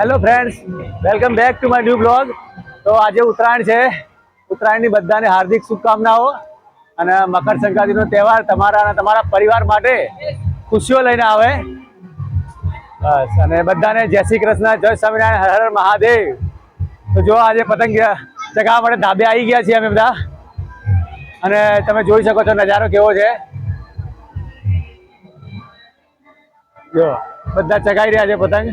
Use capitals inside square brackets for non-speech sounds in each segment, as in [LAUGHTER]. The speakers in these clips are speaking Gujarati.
Hello friends welcome back to my new blog તો આજે ઉત્તરાયણ છે. ઉત્તરાયણની બધાને હાર્દિક શુભકામનાઓ અને મકર સંક્રાંતિનો તહેવાર તમારા અને તમારા પરિવાર માટે ખુશીઓ લઈને આવે. બસ, અને બધાને જય શ્રી કૃષ્ણ, જય સ્વામિનારાયણ, હર હર મહાદેવ. તો જો આજે પતંગ ચગાવવા માટે ધાબે આવી ગયા છીએ અમે બધા. અને તમે જોઈ શકો છો નજારો કેવો છે. જો, બધા ચગાવી રહ્યા છે પતંગ.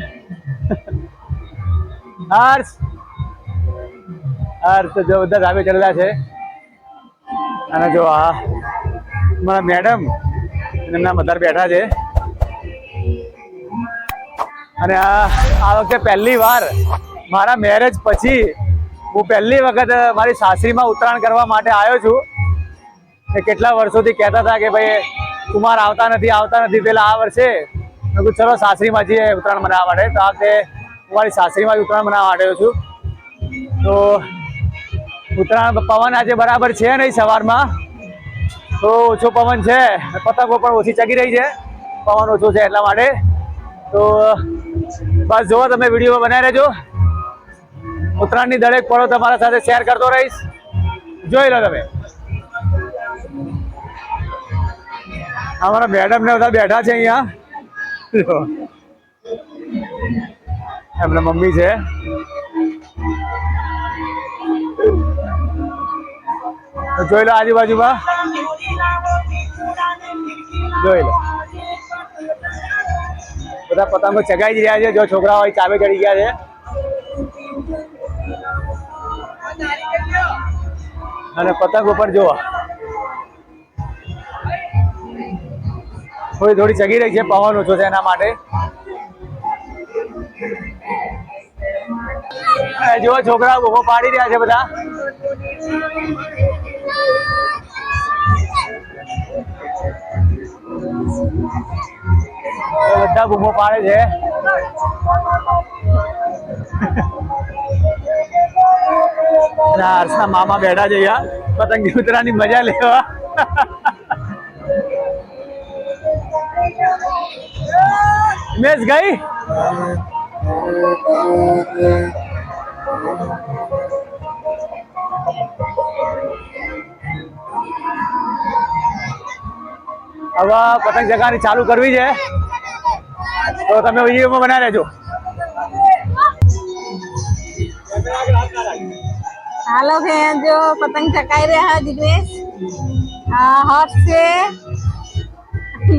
હર્ષ હર્ષ જો બધા ધાબે ચડેલા છે. અને જો આ મારા મેડમ એમના મધર બેઠા છે. અને આ આ વખતે પહેલી વાર મારા મેરેજ પછી હું પહેલી વખત મારી સાસરીમાં ઉત્તરાયણ કરવા માટે આવ્યો છું. એ કેટલા વર્ષોથી કહેતા હતા કે ભાઈ કુમાર આવતા નથી આવતા નથી. પેલા આ વર્ષે કીધું, ચલો સાસરીમાં જઈએ ઉત્તરાયણ મનાવવા માટે. તો આ વખતે મારી સાસરીમાં ઉત્તરાયણ મનાવવા આવ્યો છું. તો ઉત્તરાયણ પવન આજે બરાબર છે નહીં સવારમાં? તો ઓછો પવન છે પતંગો પણ ઓછી ચગી રહી છે. પવન ઓછો છે એટલા માટે. તો બસ જુઓ તમે વીડિયો બનાવી રહેજો. ઉત્તરાયણની દરેક પળો તમારા સાથે શેર કરતો રહીશ. જોઈ લો તમે. અમારા મેડમ ને બધા બેઠા છે અહીંયા. એમના મમ્મી છે. જોઈ લો આજુબાજુમાં. જોઈ લો. બધા પતંગો ચગાઈ જ રહ્યા છે. જો છોકરા હોય ચાબે ચડી ગયા છે. અને પતંગ ઉપર જોવા થોડી થોડી ચગી રહી છે. પવન ઓછો છે એના માટે. અને છોકરા છોકરાઓ પાડી રહ્યા છે બધા. બધા બૂમો પાડે છે. હર્ષના મામા બેઠા છે અહીંયા. પતંગી ઉતરાની મજા લેવા. મેસ ગઈ? હવે પતંગ ચગાની ચાલુ કરવી છે. તો તમે વિડીયોમાં બનાવી રહેજો. હાલો ફેન જો પતંગ ચકાઈ રહ્યા આ હર્ષ છે.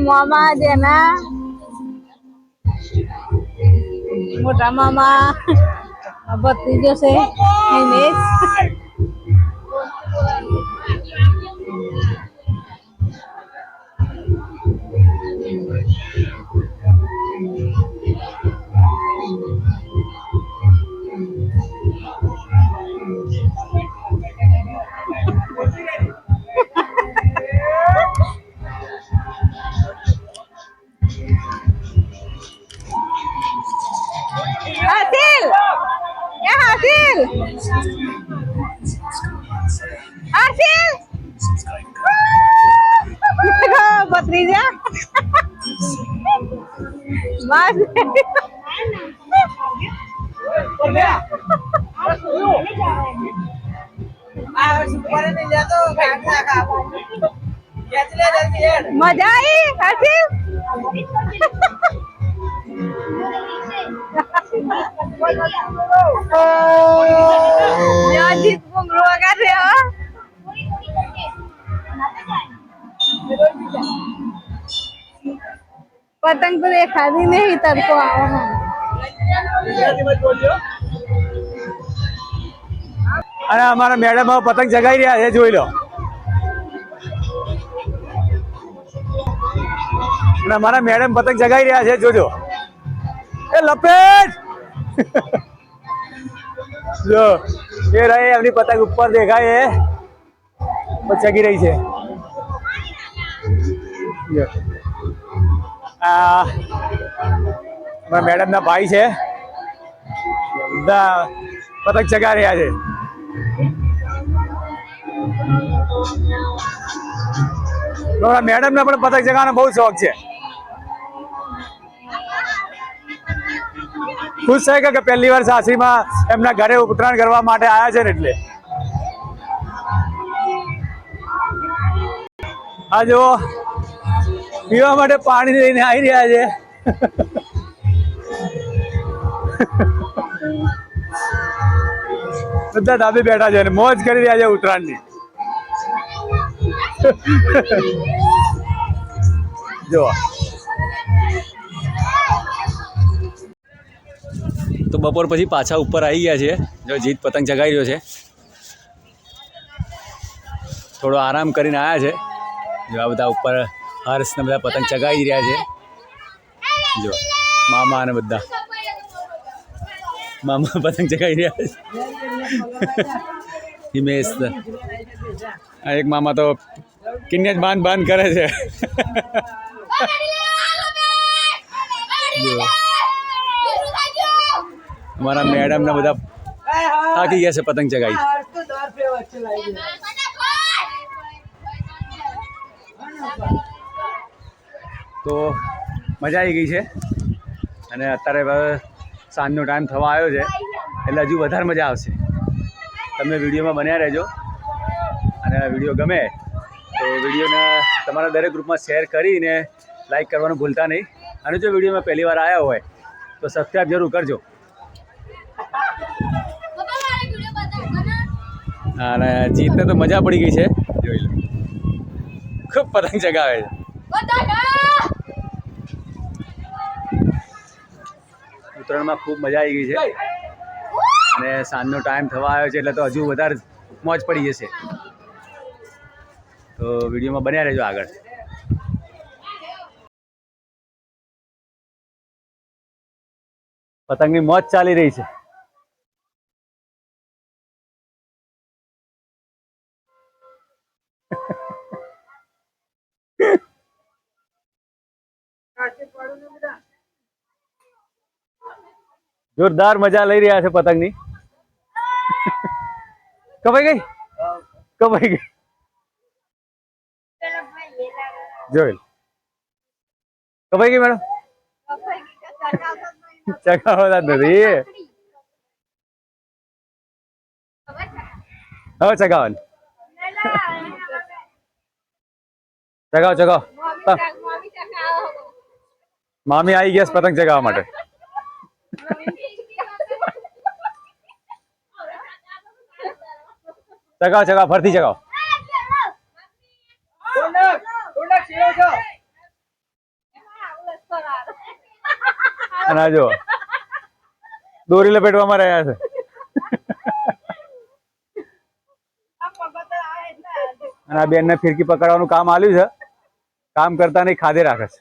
મામા જેના મોટા મામા. ભત્રીજો છે. હિમેશ બસ મજા આવી હાસિલ જીત ઘુંઘरू વગાડે હો. પતંગ તો દેખાતી નહીં, તડકો અને અમારા મેડમ પતંગ જગાઈ રહ્યા છે, જોઈ લો. અને અમારા મેડમ પતંગ જગાઈ રહ્યા છે, જોજો. એ લપેટ! જો, એ રહી, એમની પતંગ ઉપર દેખાય એ. ચગી રહી છે. જો. આ મારા ભાઈ છે. પતંગ ચગા રહ્યા છે. મારા મેડમ ને પણ પતંગ ચગાવવાનો બહુ શોખ છે. ખુશ છે કે પહેલી વાર સાસરીમાં એમના ઘરે ઉત્તરાયણ કરવા માટે આવ્યા છે ને એટલે. આ જો પીવા માટે પાણી લઈને આવી રહ્યા છે. બધા ધાબે બેઠા છે અને મોજ કરી રહ્યા છે ઉત્તરાયણની. જો. તો બપોર પછી પાછા ઉપર આવી ગયા છે. જો જીત પતંગ જગાઈ રહ્યો છે. થોડો આરામ કરીને આવ્યા છે. જો આ બધા ઉપર હર્ષને બધા પતંગ ચગાવી રહ્યા છે. જો, મામા અને બધા. મામા પતંગ ચગાવી રહ્યા છે. હિમેશ એક મામા તો કિન્ને જ બાંધ બાંધ કરે છે. અમારા મેડમ ને બધા થાકી ગયા છે પતંગ ચગાવી. તો મજા આવી ગઈ છે. અને અત્યારે સાંજનો ટાઈમ થવા આવ્યો છે. એટલે હજુ વધારે મજા આવશે. તમે વિડીયોમાં બન્યા રહેજો. અને વીડિયો ગમે તો વિડીયોને તમારા દરેક ગ્રુપમાં શેર કરીને લાઈક કરવાનું ભૂલતા નહીં. અને જો વિડીયોમાં પહેલી વાર આવ્યા હોય, તો સબસ્ક્રાઈબ જરૂર કરજો. અને જીતને તો મજા પડી ગઈ છે. જોઈ લો. ખૂબ પતંગ ચગાવે છે. ઉત્તરાયણમાં ખૂબ મજા આવી ગઈ છે. અને સાંજનો ટાઈમ થવા આવ્યો છે એટલે તો હજુ વધારે મોજ પડી જશે. તો વિડીયોમાં બન્યા રહેજો આગળ. પતંગની મોજ ચાલી રહી છે. જોરદાર મજા લઈ રહ્યા છે પતંગની. કપાઈ ગઈ? કપાઈ ગઈ. જોઈ. કપાઈ ગઈ મેડમ? ચકાવતા નથી. હવે ચગાવવાની. ચગાવ ચગાવ. મામી આવી ગયા પતંગ ચગાવવા માટે. ચગાવ ચગાવ ફરતી ચગાવ અને જો દોરી લપેટવામાં રહ્યા છે. અને આ બેનને ફિરકી પકડવાનું કામ આવ્યું છે. કામ કરતા નહીં, ખાધે રાખે છે.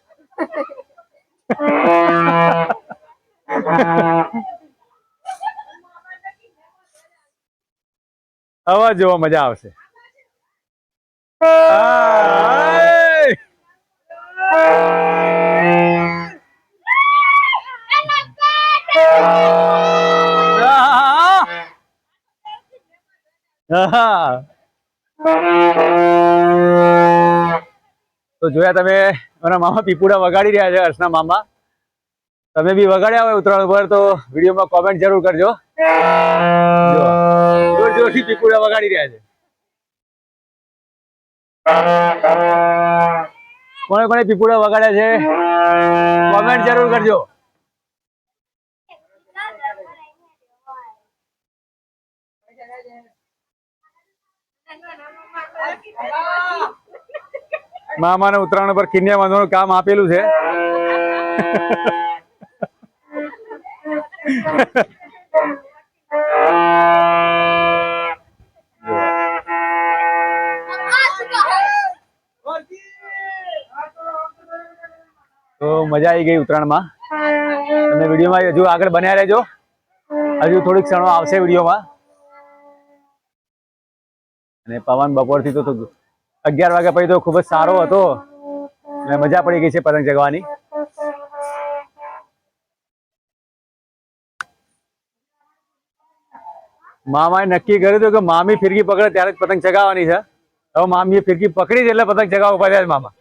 હવે જોવા મજા આવશે! તો જોયા તમે મારા મામા પીપુડા વગાડી રહ્યા છે હર્ષના મામા. તમે બી વગાડ્યા હોય ઉત્તરાયણ પર તો વિડીયોમાં કોમેન્ટ જરૂર કરજો. જો પીપુડા વગાડી રહ્યા છે. કોને કોને પીપુડા વગાડ્યા છે? કોમેન્ટ જરૂર કરજો. મામાને ઉત્તરાયણ પર કિન્યા બાંધવાનું કામ આપેલું છે. [LAUGHS] મજા આવી ગઈ ઉત્તરાયણમાં. તમે વિડીયોમાં હજુ આગળ બન્યા રહેજો. હજુ થોડીક ક્ષણો આવશે વિડીયોમાં. અને પવન બપોરથી તો અગિયાર વાગ્યા પછી તો ખૂબ જ સારો હતો. અને મજા પડી ગઈ છે પતંગ જગવાની મામાએ નક્કી કર્યું હતું કે મામી ફિરકી પકડે ત્યારે જ પતંગ ચગાવવાની છે. હવે મામીએ ફિરકી પકડી છે એટલે પતંગ ચગાવવા પડ્યા છે મામા.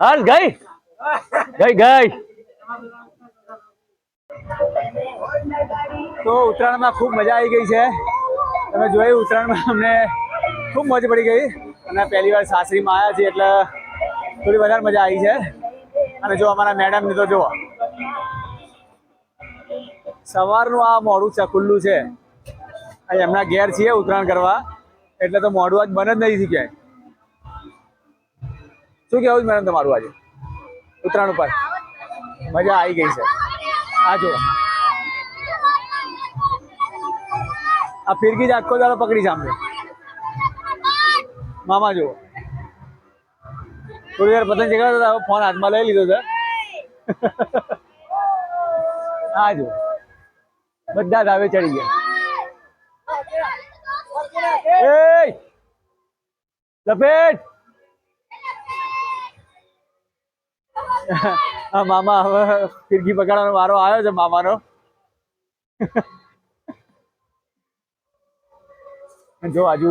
હાલ ગઈ? ગઈ ગઈ. તો ઉત્તરાયણમાં ખૂબ મજા આવી ગઈ છે. તમે જોયું, ઉત્તરાયણમાં અમને ખૂબ મજા પડી ગઈ. અને પહેલી વાર સાસરીમાં આવ્યા છીએ એટલે થોડી વધારે મજા આવી છે. અને જો અમારા મેડમને તો જુઓ. સવારનું આ મોડું છે, ખુલ્લું છે. અહીં એમના ઘેર છીએ ઉત્તરાયણ કરવા. એટલે તો મોડું આજ બને જ નહીં ક્યાંય શું કહેવું છે મેડમ તમારું આજે? ઉત્તરાયણ ઉપર. મજા આવી ગઈ છે. આ જો આ ફિરકી જ આખો દાડો પકડી સામે મામા જુઓ. થોડી વાર પતંગ ચગાવતા ફોન હાથમાં લઈ લીધો છે. [LAUGHS] આ જુઓ. બધા ધાવે ચડી ગયા! લપેટ! આ મામા હવે ફિરકી પકડવાનો વારો આવ્યો છે મામાનો. જો આજુ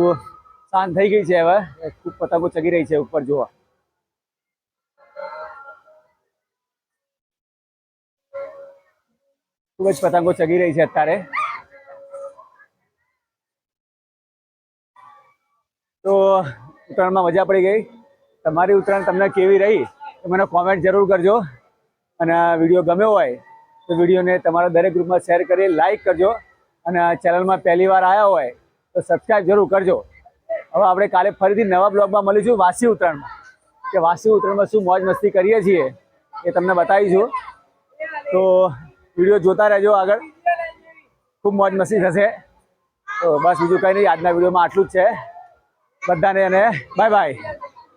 શાંત થઈ ગઈ છે હવે. ખૂબ પતંગો ચગી રહી છે ઉપર જોવા ખૂબ જ પતંગો ચગી રહી છે અત્યારે. તો ઉત્તરાયણમાં મજા પડી ગઈ. તમારી ઉત્તરાયણ તમને કેવી રહી એ મને કોમેન્ટ જરૂર કરજો. અને વીડિયો ગમ્યો હોય તો વિડીયોને તમારા દરેક ગ્રુપમાં શેર કરી લાઇક કરજો. અને ચેનલમાં પહેલી વાર આવ્યા હોય તો સબસ્ક્રાઈબ જરૂર કરજો. હવે આપણે કાલે ફરીથી નવા બ્લોગમાં મળીશું વાસી ઉત્તરાયણમાં. કે વાસી ઉત્તરાયણમાં શું મોજ મસ્તી કરીએ છીએ એ તમને બતાવીશું. તો વીડિયો જોતા રહેજો આગળ. ખૂબ મોજ મસ્તી થશે. તો બસ બીજું કંઈ નહીં, આજના વિડીયોમાં આટલું જ છે. બધાને અને બાય બાય.